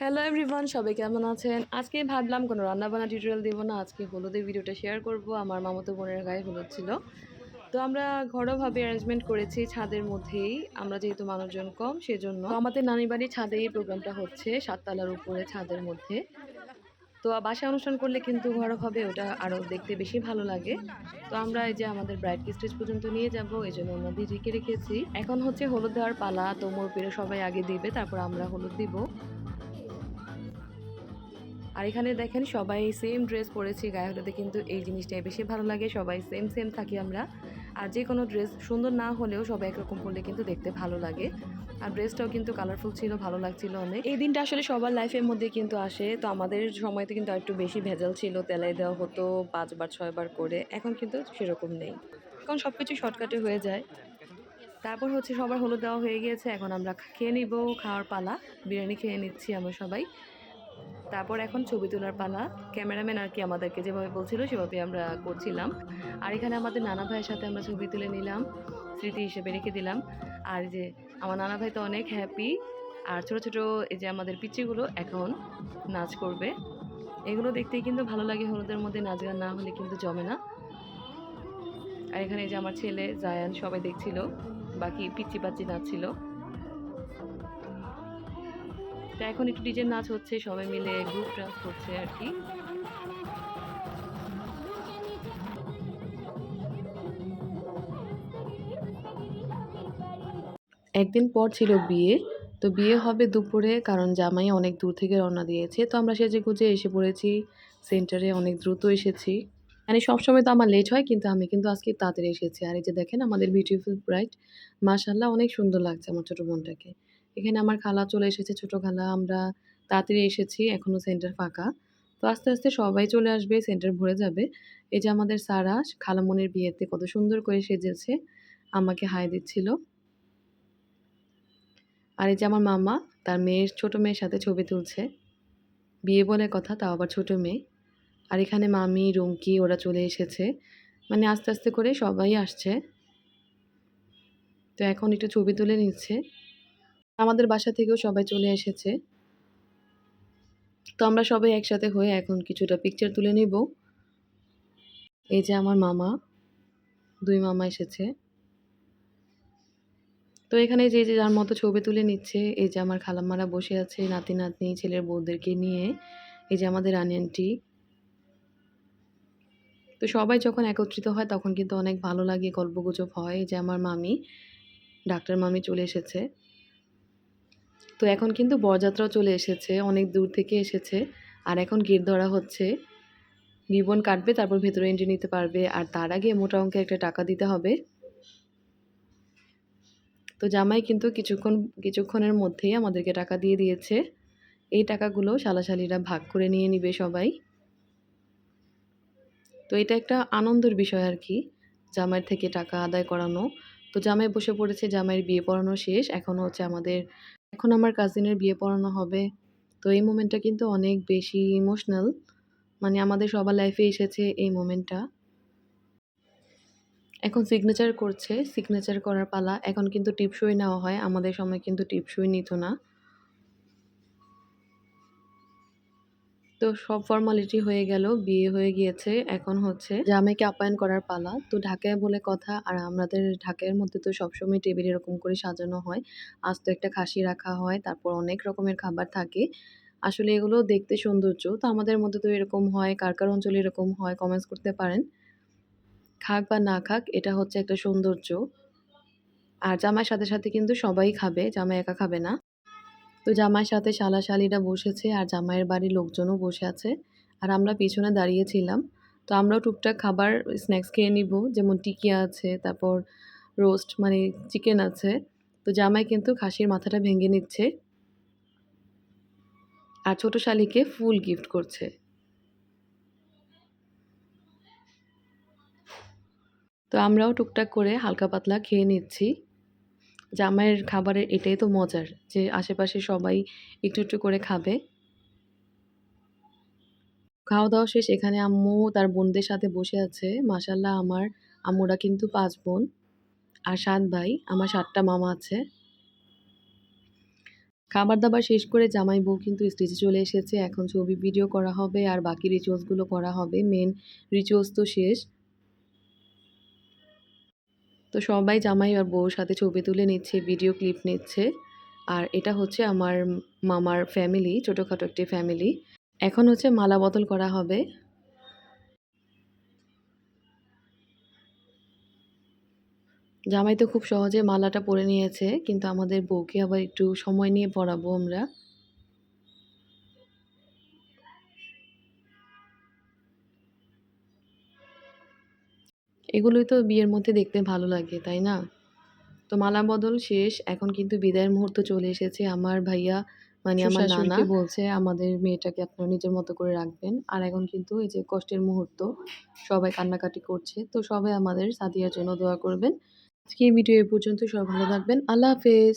Hello everyone সবাই কেমন আছেন? আজকে ভাবলাম কোনো রান্নাবান্না টিউটোরিয়াল দেবো না। আজকে হলুদের ভিডিওটা শেয়ার করব। আমার মামাতো বোনের গায়ে হলুদ ছিল। তো আমরা ঘরোয়াভাবে অ্যারেঞ্জমেন্ট করেছি ছাদের মধ্যেই। আমরা যেহেতু মানুষজন কম, সেজন্য আমাদের নানি বাড়ির ছাদে এই প্রোগ্রামটা হচ্ছে, সাততলার উপরে ছাদের মধ্যে। তো বাসায় অনুষ্ঠান করলে কিন্তু ঘরোয়াভাবে ওটা আরও দেখতে বেশি ভালো লাগে। তো আমরা এই যে আমাদের ব্রাইডকে স্টেজ পর্যন্ত নিয়ে যাব, এই জন্য ওনাদের ঢেকে রেখেছি। এখন হচ্ছে হলুদ দেওয়ার পালা, তো মোর পেরে সবাই আগে দিবে, তারপর আমরা হলুদ দিব। আর এখানে দেখেন সবাই সেম ড্রেস পরেছি, গায়ে হলুদে কিন্তু এই জিনিসটাই বেশি ভালো লাগে, সবাই সেম সেম থাকি আমরা। আর যে কোনো ড্রেস সুন্দর না হলেও সবাই একরকম পরলে কিন্তু দেখতে ভালো লাগে। আর ড্রেসটাও কিন্তু কালারফুল ছিল, ভালো লাগছিল অনেক। এই দিনটা আসলে সবার লাইফের মধ্যে কিন্তু আসে, তো আমাদের সময়তে কিন্তু একটু বেশি ভেজাল ছিল, তেলাই দেওয়া হতো পাঁচবার, ছয়বার করে, এখন কিন্তু সেরকম নেই। এখন সব কিছু শর্টকাটে হয়ে যায়। তারপর হচ্ছে সবার হলুদ দেওয়া হয়ে গিয়েছে, এখন আমরা খেয়ে নিব, খাওয়ার পালা, বিরিয়ানি খেয়ে নিচ্ছি আমরা সবাই। তারপর এখন ছবি তোলার পালা। ক্যামেরাম্যান আর কি আমাদেরকে যেভাবে বলছিল, সেভাবে আমরা করছিলাম। আর এখানে আমাদের নানা ভাইয়ের সাথে আমরা ছবি তুলে নিলাম, স্মৃতি হিসেবে রেখে দিলাম। আর যে, আমার নানা ভাই তো অনেক হ্যাপি আর ছোট ছোট এই যে আমাদের পিচিগুলো এখন নাচ করবে। এগুলো দেখতেই কিন্তু ভালো লাগে, হলুদের মধ্যে নাচ গান না হলে কিন্তু জমে না। আর এখানে এই যে আমার ছেলে জায়ান সবাই দেখছিল, বাকি পিচি পাচি নাচছিল। তো এখন একটু ডিজের নাচ হচ্ছে, সবাই মিলে গ্রুপ ডান্স করছে আর কি। একদিন পর ছিল বিয়ে, তো বিয়ে হবে দুপুরে, কারণ জামাই অনেক দূর থেকে রওনা দিয়েছে, তো আমরা সেজে গুজে এসে পড়েছি সেন্টারে অনেক দ্রুত এসেছি। মানে সবসময় তো আমার লেট হয়, কিন্তু আমি কিন্তু আজকে তাড়াতাড়ি এসেছি। আর এই যে দেখেন আমাদের বিউটিফুল ব্রাইট মাশাল্লাহ অনেক সুন্দর লাগছে আমার ছোটো বোনটাকে। এখানে আমার খালা চলে এসেছে, ছোটো খালা। আমরা তাড়াতাড়ি এসেছি এখনও সেন্টার ফাঁকা। তো আস্তে আস্তে সবাই চলে আসবে, সেন্টার ভরে যাবে। এই যে আমাদের সারা, খালামনির বিয়েতে কত সুন্দর করে সেজেছে, আমাকে হাই দিচ্ছিল। আর এই যে আমার মামা, তার মেয়ের ছোট মেয়ের সাথে ছবি তুলছে। বিয়ে বলে কথা, তাও আবার ছোট মেয়ে। আর এখানে মামি, রুমকি, ওরা চলে এসেছে। মানে আস্তে আস্তে করে সবাই আসছে। তো এখন একটু ছবি তুলে নিচ্ছে। আমাদের বাসা থেকেও সবাই চলে এসেছে। তো আমরা সবাই একসাথে হয়ে এখন কিছুটা পিকচার তুলে নিব। এই যে আমার মামা, দুই মামা এসেছে। তো এখানে যে যে যার মতো ছবি তুলে নিচ্ছে, এই যে আমার খালাম্মারা বসে আছে, নাতি, নাতনি, ছেলের বউদেরকে নিয়ে, এই যে আমাদের রানী তো সবাই যখন একত্রিত হয়, তখন কিন্তু অনেক ভালো লাগে, গল্পগুজব হয়। এই যে আমার মামি, ডাক্তার মামি চলে এসেছে। তো এখন কিন্তু বরযাত্রাও চলে এসেছে, অনেক দূর থেকে এসেছে। আর এখন গেট ধরা হচ্ছে। রিবন কাটবে, তারপর ভেতরে এন্ট্রি নিতে পারবে। আর তার আগে মোটা অঙ্কের একটা টাকা দিতে হবে। তো জামাই কিন্তু কিছুক্ষণ, কিছুক্ষণের মধ্যেই আমাদেরকে টাকা দিয়ে দিয়েছে। এই টাকাগুলো শালাশালিরা ভাগ করে নিয়ে নিবে সবাই। তো এটা একটা আনন্দের বিষয় আর কি, জামাইয়ের থেকে টাকা আদায় করানো। তো জামাই বসে পড়েছে, জামাইয়ের বিয়ে পড়ানো শেষ। এখন হচ্ছে আমাদের এখন আমার কাজিনের বিয়ে পড়ানো হবে। তো এই মোমেন্টটা কিন্তু অনেক বেশি ইমোশনাল মানে আমাদের সবার লাইফে এসেছে এই মোমেন্টটা এখন সিগনেচার করছে। সিগনেচার করার পালা। এখন কিন্তু টিপসই নেওয়া হয়। আমাদের সময় কিন্তু টিপসই নিত না। তো সব ফর্মালিটি হয়ে গেল, বিয়ে হয়ে গিয়েছে, এখন হচ্ছে জামাইকে আপ্যায়ন করার পালা। তো ঢাকায় বলে কথা, আর আমাদের ঢাকার মধ্যে তো সবসময় টেবিল এরকম করে সাজানো হয়। আজ তো একটা খাসি রাখা হয়, তারপর অনেক রকমের খাবার থাকে। আসলে এগুলো দেখতে সৌন্দর্য। তো আমাদের মধ্যে তো এরকম হয়, কার কার অঞ্চলে এরকম হয় কমেন্টস করতে পারেন। খাক বা না খাক, এটা হচ্ছে একটা সৌন্দর্য। আর জামাইয়ের সাথে সাথে কিন্তু সবাই খাবে, জামাই একা খাবে না। তো জামাইয়ের সাথে শালা শালিরা বসেছে আর জামাইয়ের বাড়ির লোকজনও বসে আছে। আর আমরা পিছনে দাঁড়িয়েছিলাম তো আমরাও টুকটাক খাবার স্ন্যাক্স খেয়ে নিব। যেমন টিকিয়া আছে, তারপর রোস্ট মানে চিকেন আছে। তো জামাই কিন্তু খাসির মাথাটা ভেঙে নিচ্ছে। আর ছোট শালিকে ফুল গিফট করছে। তো আমরাও টুকটাক করে হালকা পাতলা খেয়ে নিচ্ছি। জামাইয়ের খাবারের এটাই তো মজার যে আশেপাশে সবাই একটু একটু করে খাবে। খাওয়া দাওয়া শেষ, এখানে আম্মু তার বোনদের সাথে বসে আছে। মাসাল্লাহ আমার আম্মুরা কিন্তু পাঁচ বোন আর সাত ভাই, আমার সাতটা মামা আছে। খাবার দাবার শেষ করে জামাই বউ কিন্তু স্টেজে চলে এসেছে। এখন ছবি ভিডিও করা হবে আর বাকি রিচুয়ালসগুলো করা হবে। মেন রিচুয়ালস তো শেষ। তো সবাই জামাই আর বউর সাথে ছবি তুলে নিচ্ছে ভিডিও ক্লিপ নিচ্ছে। আর এটা হচ্ছে আমার মামার ফ্যামিলি ছোটোখাটো একটি ফ্যামিলি এখন হচ্ছে মালা বদল করা হবে। জামাই তো খুব সহজে মালাটা পরে নিয়েছে, কিন্তু আমাদের বউকে আবার একটু সময় নিয়ে পরাবো আমরা। এগুলোই তো বিয়ের মধ্যে দেখতে ভালো লাগে তাই না? তো মালা বদল শেষ এখন কিন্তু বিদায়ের মুহূর্ত চলে এসেছে আমার ভাইয়া মানে আমার নানা। বলছে আমাদের মেয়েটাকে আপনারা নিজের মতো করে রাখবেন। আর এখন কিন্তু এই যে কষ্টের মুহূর্ত সবাই কান্নাকাটি করছে। তো সবাই আমাদের সাদিয়ার জন্য দোয়া করবেন। আজকে এই ভিডিও এ পর্যন্ত সবাই ভালো থাকবেন। আল্লাহ হাফেজ।